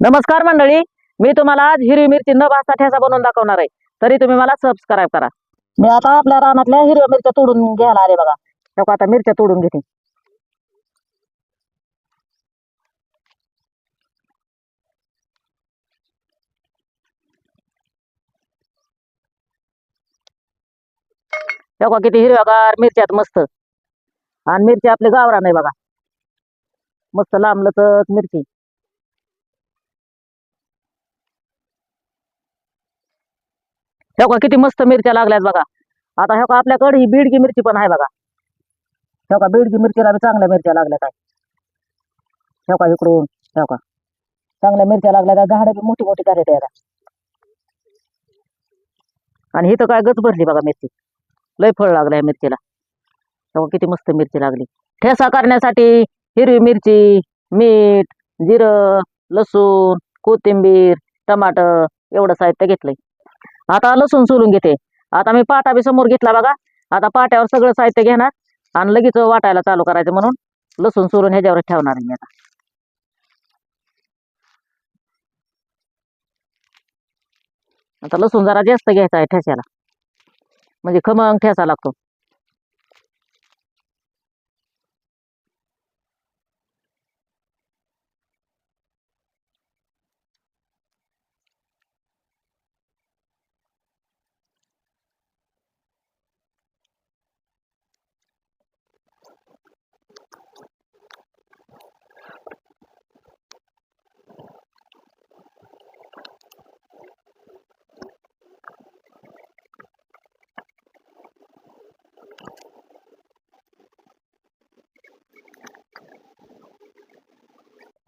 नमस्कार मंडळी. मी तुम्हाला आज हिरवी मिरची न भाजता ठेचा बनवून दाखवणार आहे. तरी तुम्ही मला सबस्क्राईब करा. मी आता आपल्या रानातल्या हिरव्या मिरच्या तोडून घ्यायला आले बघा. तेव्हा आता मिरच्या तोडून घेते. तेव्हा किती हिरव्यागार मिरच्यात मस्त. आणि मिरची आपली गावरान आहे बघा. मस्त लांबलच मिरची. हो का किती मस्त मिरच्या लागल्यात बघा. आता हो का आपल्याकडे ही बीडकी मिरची पण आहे बघा. हो का बीडकी मिरचीला बी चांगल्या मिरच्या लागल्यात आहे. हो का इकडून हो का चांगल्या मिरच्या लागल्या झाडं बी मोठी मोठी करायची आता. आणि इथं काय गच भरली बघा मिरची. लय फळ लागलं मिरचीला. तेव्हा किती मस्त मिरची लागली. ठेसा करण्यासाठी हिरवी मिरची मीठ जिरं लसूण कोथिंबीर टमाटर एवढं साहित्य घेतलंय. आता लसूण सोलून घेते. आता मी पाटा बी समोर घेतला बघा. आता पाट्यावर सगळं साहित्य घेणार आणि लगेच वाटायला चालू करायचं म्हणून लसूण सोलून ह्याच्यावर ठेवणार मी आता. आता लसूण जरा जास्त घ्यायचा आहे ठेस्याला. म्हणजे खमंग ठेसा लागतो.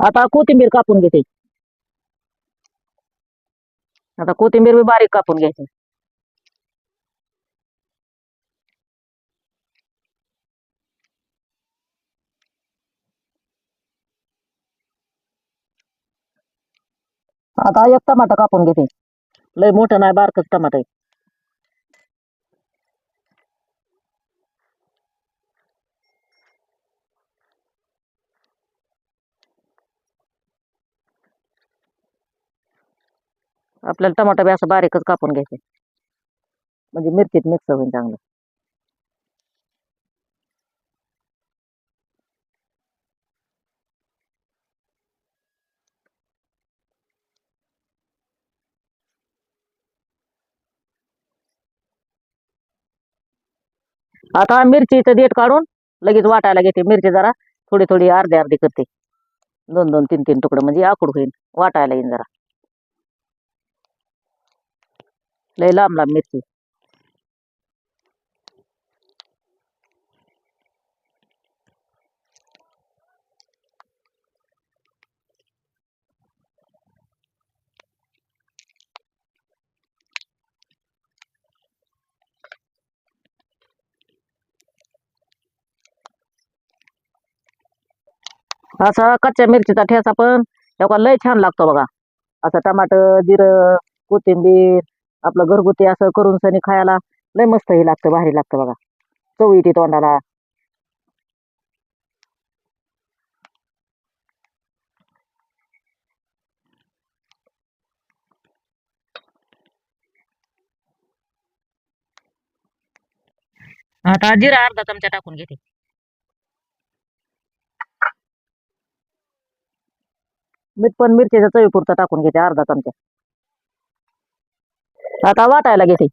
आता कोथिंबीर कापून घेते. आता कोथिंबीर बी बारीक कापून घ्यायची. आता एक टमाटा कापून घेते. लय मोठं नाही, बारकच टमाटा आहे. आपल्याला टमाटा बी असं बारीकच कापून घ्यायचे. म्हणजे मिरचीत मिक्स होईल चांगलं. आता मिरचीचं देठ काढून लगेच वाटायला घेते. मिरची जरा थोडी थोडी अर्धी अर्धी करते. दोन दोन तीन तीन तुकडं म्हणजे आकड होईल वाटायला येईन जरा. लय लांब लांब मिरची असा कच्च्या मिरचीचा ठेचा पण एवढा लय छान लागतो बघा. असं टमाटर जिरं कोथिंबीर आपलं घरगुती असं करून सनी खायला लय मस्त हे लागतं भारी लागतं बघा. चव येते तोंडाला. आता जिरा अर्धा चमचा टाकून घेते. मीठ पण मिरचीच्या चवीपुरतं टाकून घेते अर्धा चमचा. आता वाटायला घेते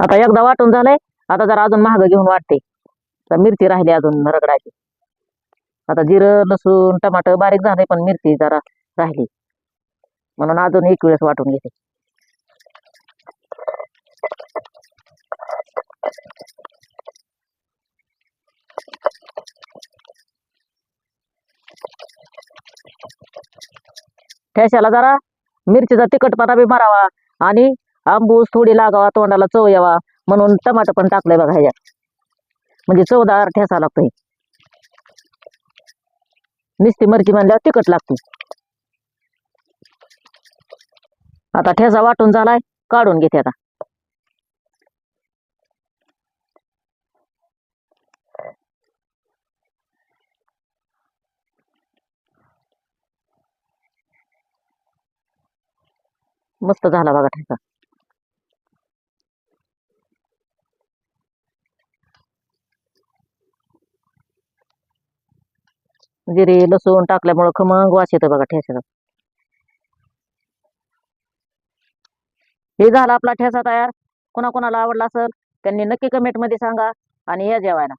आता एकदा वाटून झालंय आता जरा अजून महाग घेऊन वाटते. तर मिरची राहिली अजून रगडायची. आता जिरं लसूण टमाटर बारीक झाले पण मिरची जरा राहिली. म्हणून अजून एक वेळेस वाटून घेते. ठेशाला जरा मिरचीचा तिखटपणा बी मारावा आणि आंबूस थोडी लागावा तोंडाला चव यावा म्हणून टमाटर पण टाकलंय बघा ह्याच्यात. म्हणजे चवदार ठेसा लागतोय. नुसती मिरची म्हणल्यावर तिखट लागते आता ठेसा वाटून झालाय काढून घेते आता. मस्त झाला बघा ठेसा म्हणजे जिरे लसूण टाकल्यामुळं खमंग वास येतो बघा ठेसाचा हे झाला आपला ठेसा तयार. कोणाकोणाला आवडला असेल त्यांनी नक्की कमेंटमध्ये सांगा आणि या जेवायला.